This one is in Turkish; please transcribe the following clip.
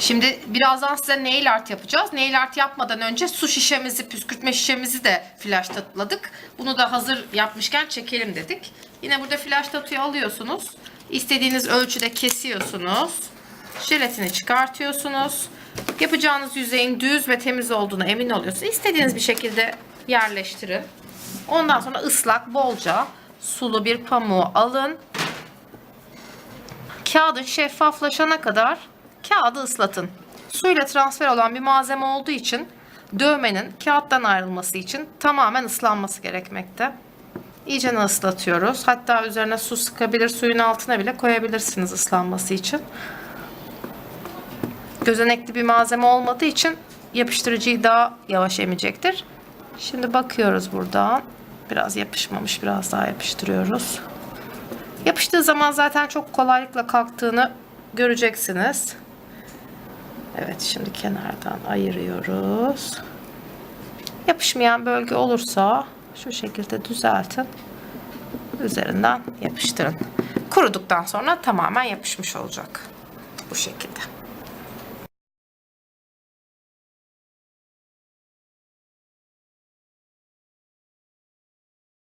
Şimdi birazdan size nail art yapacağız. Nail art yapmadan önce su şişemizi, püskürtme şişemizi de flash tatladık. Bunu da hazır yapmışken çekelim dedik. Yine burada flash tatuyu alıyorsunuz. İstediğiniz ölçüde kesiyorsunuz. Jelatini çıkartıyorsunuz. Yapacağınız yüzeyin düz ve temiz olduğuna emin oluyorsunuz. İstediğiniz bir şekilde yerleştirin. Ondan sonra ıslak, bolca sulu bir pamuğu alın. Kağıdın şeffaflaşana kadar kağıdı ıslatın. Suyla transfer olan bir malzeme olduğu için dövmenin kağıttan ayrılması için tamamen ıslanması gerekmekte. İyice ıslatıyoruz. Hatta üzerine su sıkabilir, suyun altına bile koyabilirsiniz ıslanması için. Gözenekli bir malzeme olmadığı için yapıştırıcıyı daha yavaş emecektir. Şimdi bakıyoruz buradan. Biraz yapışmamış, biraz daha yapıştırıyoruz. Yapıştığı zaman zaten çok kolaylıkla kalktığını göreceksiniz. Evet şimdi kenardan ayırıyoruz. Yapışmayan bölge olursa şu şekilde düzeltin. Üzerinden yapıştırın. Kuruduktan sonra tamamen yapışmış olacak. Bu şekilde.